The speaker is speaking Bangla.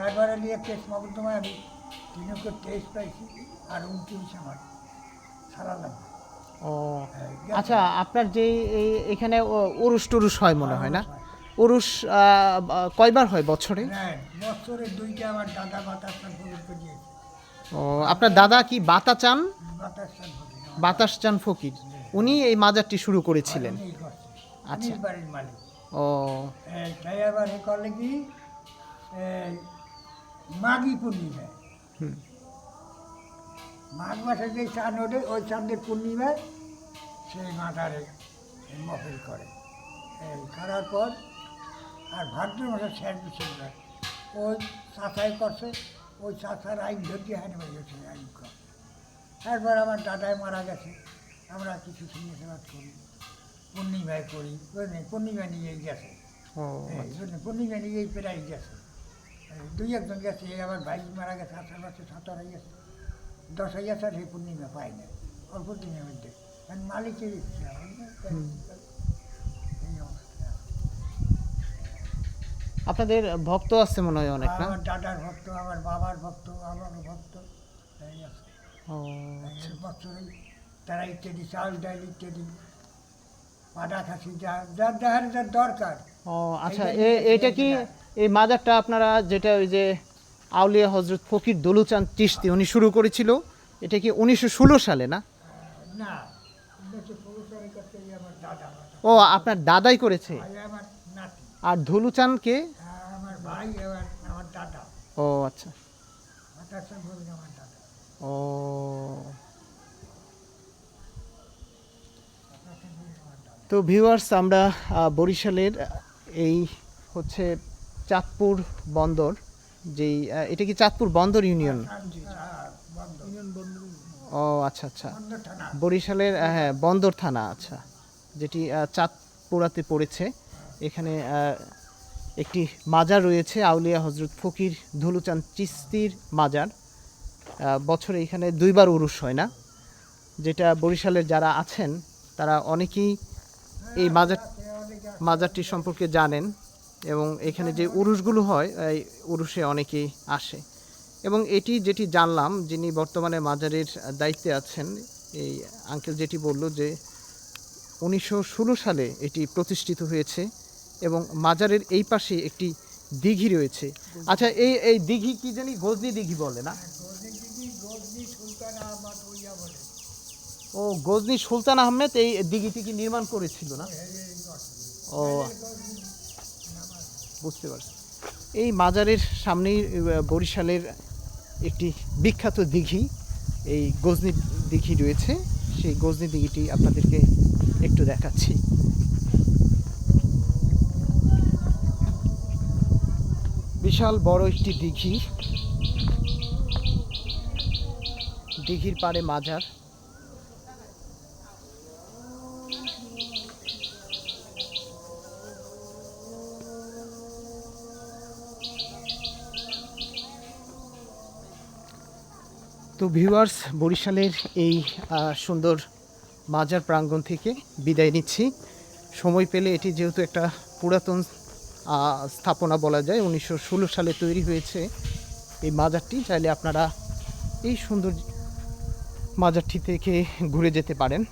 একবারে নিয়ে কেস মকদ্দমায় আমি তিনকে তেইশ পাইছি আর উনত্রিশ আমার। সারালাম ও হ্যাঁ, আচ্ছা আপনার যে এই এখানে উরুস টুরুস হয় মনে হয় না? উরুস কয়বার হয় বছরে? হ্যাঁ বছরে দুইটা আমার দাদা বাতাস চান ও আপনার দাদা কি বাতা চান? বাতাস চান ফকির উনি এই মাজারটি শুরু করেছিলেন। আচ্ছা। ও। তাই আবার করলে কি? মাঘী পূর্ণিমায় মাঘ মাসে যে চাঁদ ওঠে ওই চাঁদের পূর্ণিমায় সেই মাথারে মফিল করে। এই করার পর আর ভাদ্র মাসে শেষ বিশেষ হয় ওই চাষাই করছে ওই চাষার আইন ধরতে হানি গেছে আইন কর। তারপর আমার দাদাই মারা গেছে আমরা কিছু সিংহাসবাদ করি পূর্ণিমায় করি পূর্ণিমা নিয়েই গেছে। বুঝলেন? পূর্ণিমা নিয়েই প্রায় গেছে। দুই একজন গেছে আমার ভাই মারা গেছে আষাঢ় মাসে সাঁতার হয়ে গেছে। দশ গেছে আর সেই পূর্ণিমা পাই না অল্প দিনের মধ্যে। কারণ মালিকের ইচ্ছা আপনাদের ভক্ত আছে মনে হয় অনেক না? আমার দাদার ভক্ত আমার বাবার ভক্ত আমারও ভক্ত এই বছরে তারা ইত্যাদি চাল ডাল ইত্যাদি পাটা খাসি যা যার যার দরকার। ও আচ্ছা এটা কি। এই মাজারটা আপনারা যেটা ওই যে আউলিয়া হজরত ফকির দলুচাঁদ চিস্তি উনি শুরু করেছিল এটা কি উনিশশো ষোলো সালে না? ও আপনার দাদাই করেছে? আর এবার আমার দাদা। ও আচ্ছা। ও। তো ভিউয়ার্স আমরা বরিশালের এই হচ্ছে চাঁদপুর বন্দর যেই এটা কি চাঁদপুর বন্দর ইউনিয়ন? ইউনিয়ন বন্ধ ও আচ্ছা আচ্ছা। বরিশালের হ্যাঁ বন্দর থানা আচ্ছা যেটি চাঁদপুরাতে পড়েছে। এখানে একটি মাজার রয়েছে আউলিয়া হজরত ফকির ধুলুচাঁদ চিস্তির মাজার। বছরে এখানে দুইবার উরুস হয় না। যেটা বরিশালের যারা আছেন তারা অনেকেই এই মাজার মাজারটি সম্পর্কে জানেন। এবং এখানে যে উরুসগুলো হয়, এই উরুসে অনেকেই আসে। এবং এটি যেটি জানলাম, যিনি বর্তমানে মাজারের দায়িত্বে আছেন, এই আঙ্কেল যেটি বলল যে উনিশশো ষোলো সালে এটি প্রতিষ্ঠিত হয়েছে এবং মাজারের এই পাশে একটি দিঘি রয়েছে। আচ্ছা এই এই দিঘি কি জানি গজনি দিঘি বলে না? ও, গজনি সুলতান আহমেদ এই দিঘিটি কি নির্মাণ করেছিল না? ও বুঝতে পারছি। এই মাজারের সামনেই বরিশালের একটি বিখ্যাত দিঘি, এই গজনি দিঘি রয়েছে। সেই গজনি দিঘিটি আপনাদেরকে একটু দেখাচ্ছি। বিশাল বড় একটি দিঘি। দিঘির পাড়ে মাজার। তো ভিউয়ার্স বরিশালের এই সুন্দর মাজার প্রাঙ্গণ থেকে বিদায় নিচ্ছি। সময় পেলে এটি যেহেতু একটা পুরাতন স্থাপনা বলা যায়, উনিশশো ষোলো সালে তৈরি হয়েছে এই মাজারটি। চাইলে আপনারা এই সুন্দর মাজারটি থেকে ঘুরে যেতে পারেন।